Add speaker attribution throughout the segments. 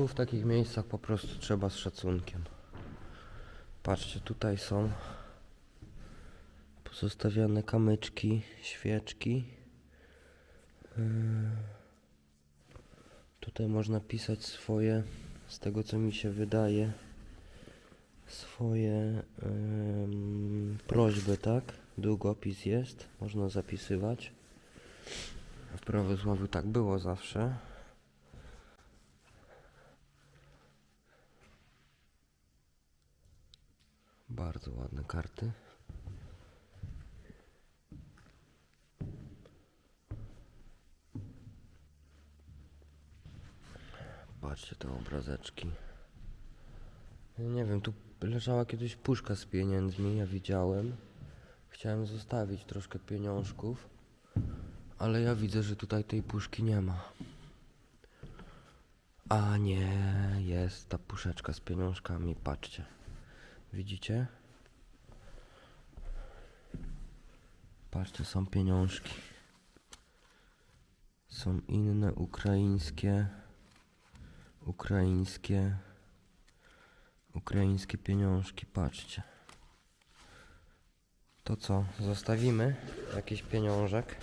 Speaker 1: Tu w takich miejscach po prostu trzeba z szacunkiem. Patrzcie, tutaj są pozostawiane kamyczki, świeczki. Yy, Tutaj można pisać swoje, z tego co mi się wydaje, swoje em, prośby, tak? Długopis jest, można zapisywać. W prawosławiu tak było zawsze. Bardzo ładne karty. Patrzcie te obrazeczki. Nie wiem, tu leżała kiedyś puszka z pieniędzmi, ja widziałem. Chciałem zostawić troszkę pieniążków, ale ja widzę, że tutaj tej puszki nie ma. A nie, jest ta puszeczka z pieniążkami, patrzcie. Widzicie? Patrzcie, są pieniążki. Są inne ukraińskie, ukraińskie, ukraińskie pieniążki, patrzcie. To co, zostawimy jakiś pieniążek?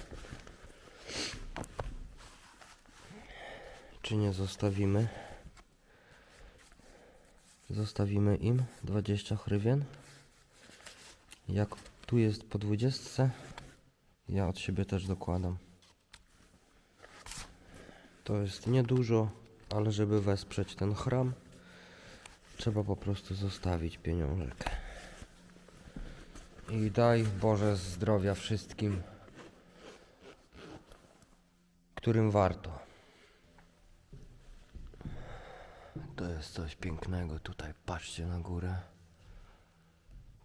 Speaker 1: Czy nie zostawimy? Zostawimy im 20 hrywien. Jak tu jest po 20, ja od siebie też dokładam. To jest niedużo, ale żeby wesprzeć ten chram, trzeba po prostu zostawić pieniążek. I daj Boże zdrowia wszystkim, którym warto. To jest coś pięknego tutaj. Patrzcie na górę.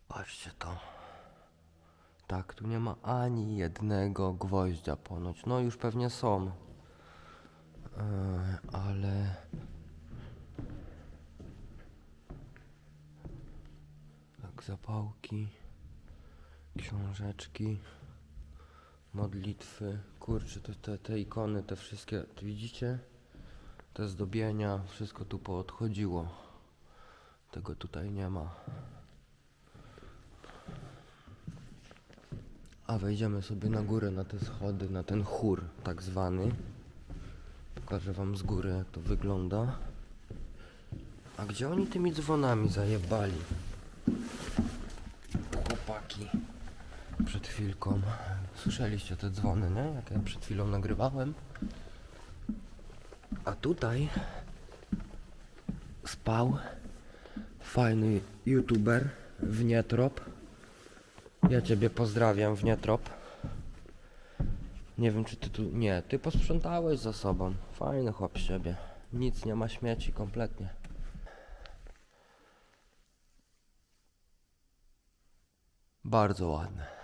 Speaker 1: Patrzcie to. Tak, tu nie ma ani jednego gwoździa ponoć. No już pewnie są. E, ale tak zapałki, książeczki, modlitwy. Kurczę, to te, te ikony, te wszystkie, widzicie? Te zdobienia, wszystko tu poodchodziło. Tego tutaj nie ma. A wejdziemy sobie na górę, na te schody, na ten chór tak zwany. Pokażę wam z góry jak to wygląda. A gdzie oni tymi dzwonami zajebali? Chłopaki. Przed chwilką. Słyszeliście te dzwony, nie? Jak ja przed chwilą nagrywałem. A tutaj spał fajny youtuber Wnietrop. Ja ciebie pozdrawiam Wnietrop. Nie wiem czy ty tu... Nie, ty posprzątałeś za sobą. Fajny chłop z ciebie. Nic nie ma śmieci kompletnie. Bardzo ładne.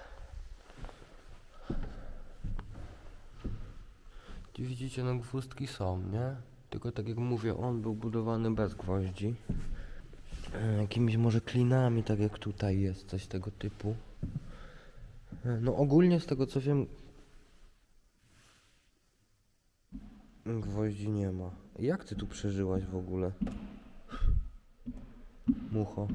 Speaker 1: Tu widzicie, no gwózdki są, nie? Tylko tak jak mówię, on był budowany bez gwoździ. E, Jakimiś może klinami, tak jak tutaj jest, coś tego typu. E, No ogólnie z tego co wiem, gwoździ nie ma. Jak ty tu przeżyłaś w ogóle? Mucho.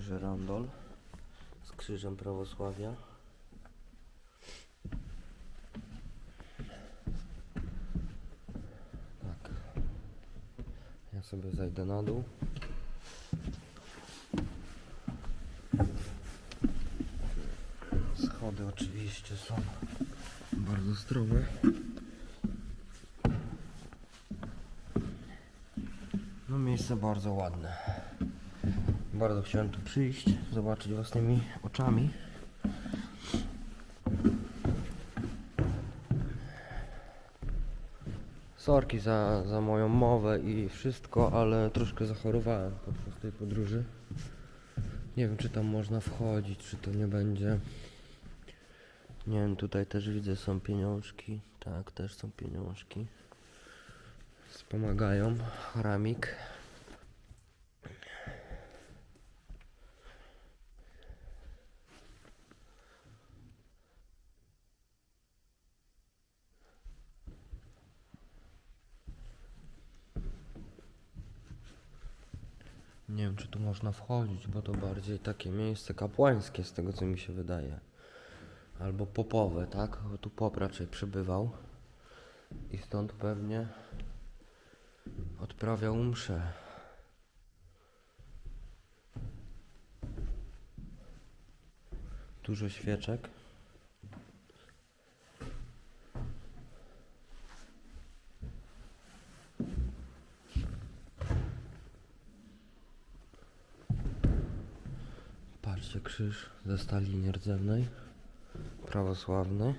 Speaker 1: Żerandol krzyżem prawosławia. Tak. Ja sobie zajdę na dół. Schody oczywiście są bardzo zdrowe. No miejsce bardzo ładne. Bardzo chciałem tu przyjść, zobaczyć własnymi oczami. Sorki za, za moją mowę i wszystko, ale troszkę zachorowałem podczas tej podróży. Nie wiem, czy tam można wchodzić, czy to nie będzie. Nie wiem, tutaj też widzę, są pieniążki. Tak, też są pieniążki. Wspomagają. Ramik. Nie wiem, czy tu można wchodzić, bo to bardziej takie miejsce kapłańskie, z tego co mi się wydaje. Albo popowe, tak? Bo tu pop raczej przebywał. I stąd pewnie odprawiał mszę. Dużo świeczek. Patrzcie, krzyż ze stali nierdzewnej, prawosławny.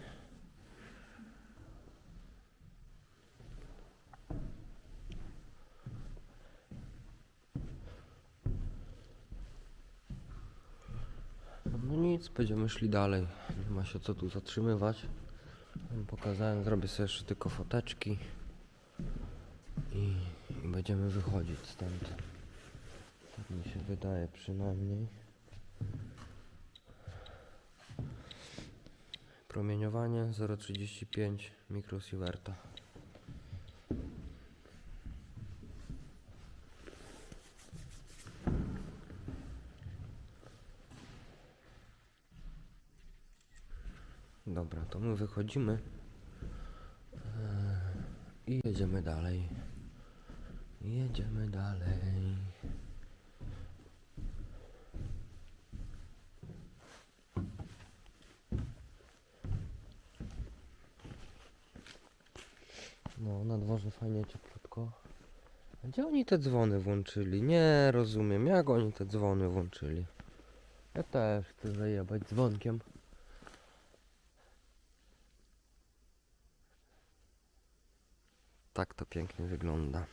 Speaker 1: No nic, będziemy szli dalej. Nie ma się co tu zatrzymywać. Pokazałem, zrobię sobie jeszcze tylko foteczki i będziemy wychodzić stąd. Tak mi się wydaje przynajmniej. Promieniowanie 0,35 mikrosieverta. Dobra, to my wychodzimy Eee, i jedziemy dalej. Jedziemy dalej. Dworze fajnie cieplutko. Gdzie oni te dzwony włączyli? Nie rozumiem, jak oni te dzwony włączyli. Ja też chcę zajebać dzwonkiem. Tak to pięknie wygląda.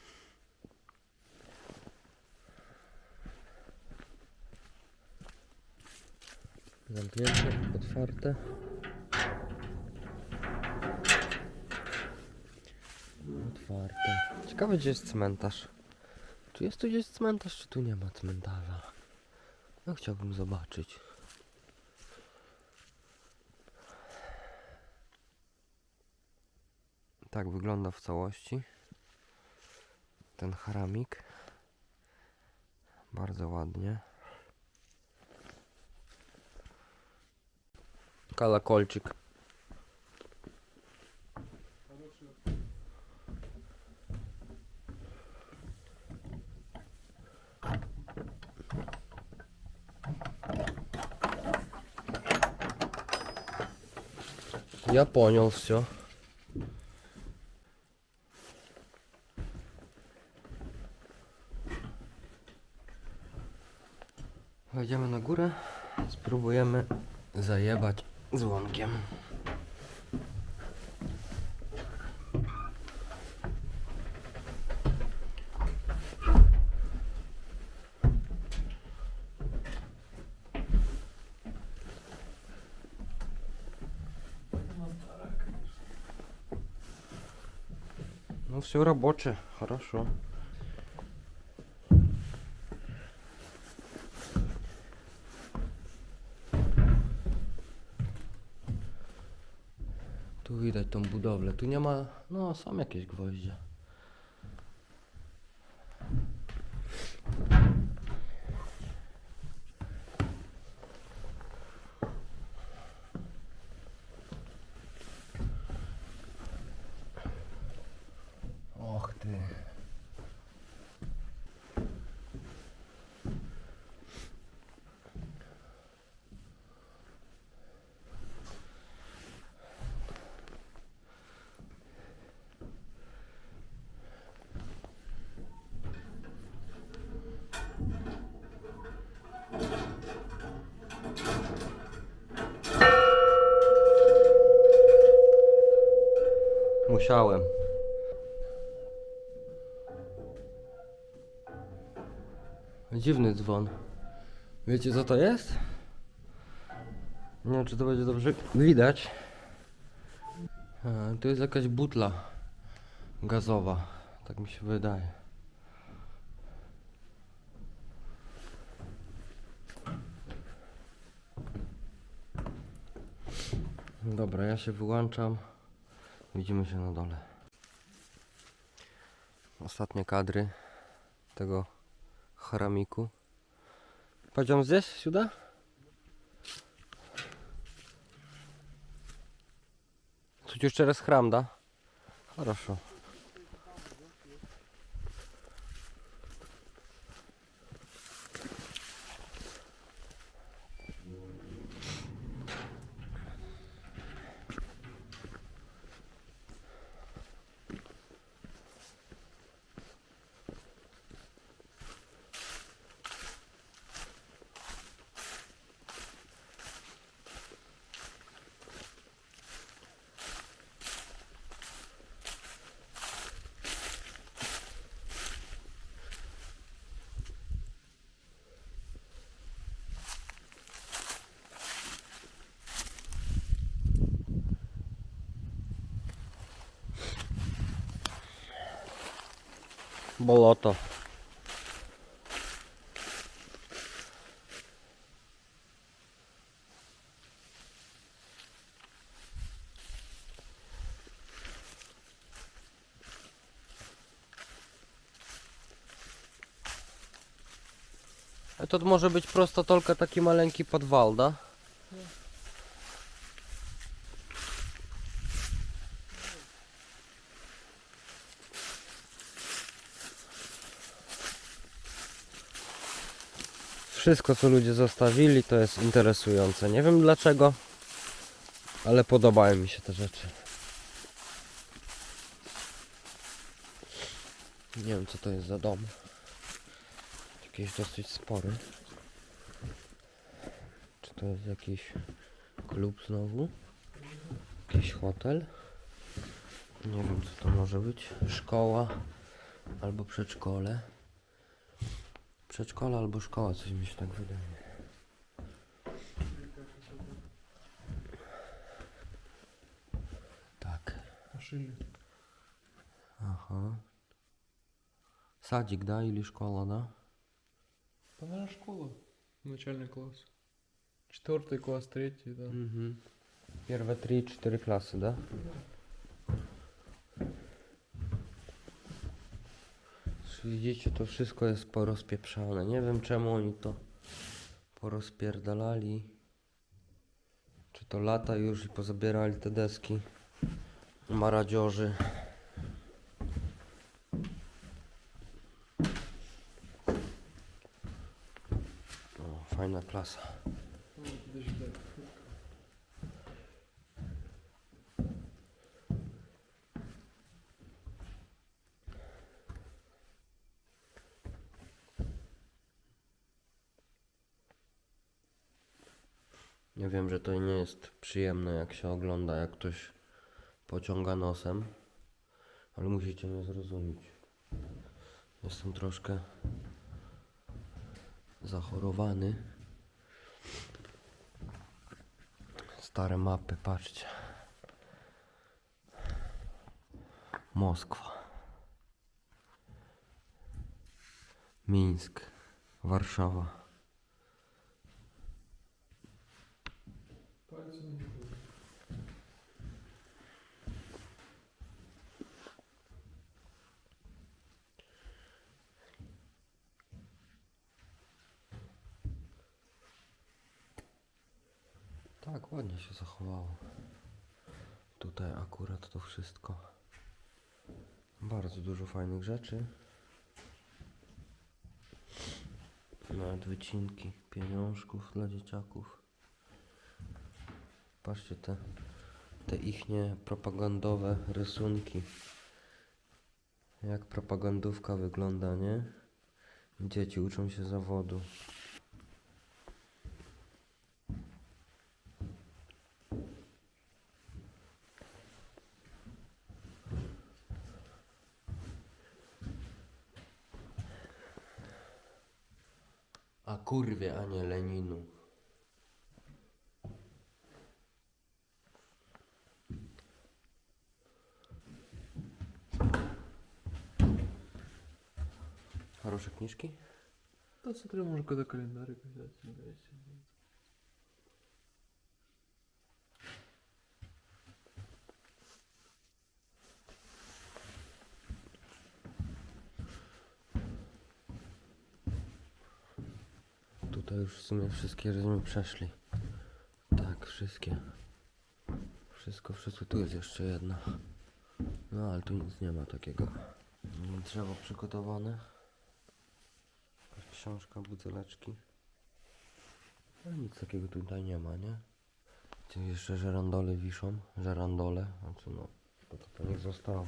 Speaker 1: Zamknięte, otwarte. Ciekawe gdzie jest cmentarz. Czy jest tu gdzieś cmentarz, czy tu nie ma cmentarza? No chciałbym zobaczyć. Tak wygląda w całości. Ten haramik. Bardzo ładnie. Kalakolczyk. Я понял все. Wejdziemy na górę, spróbujemy zajebać dzwonkiem. все рабочее, хорошо. Tu widać tą budowlę. Tu nie ma. No, są jakieś gwoździe. Musiałem. Dziwny dzwon. Wiecie co to jest? Nie wiem czy to będzie dobrze widać. To jest jakaś butla gazowa. Tak mi się wydaje. Dobra, ja się wyłączam. Widzimy się na dole. Ostatnie kadry tego haramiku. Пойдем здесь, сюда? Тут już через храм, да? Хорошо. болото. Этот может быть просто только такой маленький подвал, да? Wszystko co ludzie zostawili to jest interesujące. Nie wiem dlaczego, ale podobają mi się te rzeczy. Nie wiem co to jest za dom. Jakiś dosyć spory. Czy to jest jakiś klub znowu? Jakiś hotel? Nie wiem co to może być. Szkoła albo przedszkole. Przedszkola albo szkoła, coś mi się tak wydaje. Tak.
Speaker 2: Машины.
Speaker 1: Ага. Садик, да, или школа, да?
Speaker 2: Да, наверное, школа. Начальный класс. Четвертый класс, третий, да.
Speaker 1: Mhm. Pierwsze 3-4 klasy, da? Widzicie, to wszystko jest porozpieprzane. Nie wiem czemu oni to porozpierdalali. Czy to lata już i pozabierali te deski. Maradziorzy. O, fajna klasa. Ja wiem, że to nie jest przyjemne, jak się ogląda, jak ktoś pociąga nosem, ale musicie mnie zrozumieć. Jestem troszkę zachorowany. Stare mapy, patrzcie. Moskwa. Mińsk. Warszawa. Się zachowało. Tutaj akurat to wszystko. Bardzo dużo fajnych rzeczy. Nawet wycinki pieniążków dla dzieciaków. Patrzcie te, te ichnie propagandowe rysunki. Jak propagandówka wygląda, nie? Dzieci uczą się zawodu. A kurwie, a nie Leninu. Хорошие книжки?
Speaker 2: Да, смотри, может, когда календарик взять.
Speaker 1: Tutaj już w sumie wszystkie żeśmy przeszli. Tak, wszystkie. Wszystko, wszystko. Tu jest jeszcze jedna. No ale tu nic nie ma takiego. Drzewo przygotowane. Książka, buteleczki. No nic takiego tutaj nie ma, nie? Tu jeszcze żerandole wiszą. Żerandole. Znaczy no, to, to nie zostało.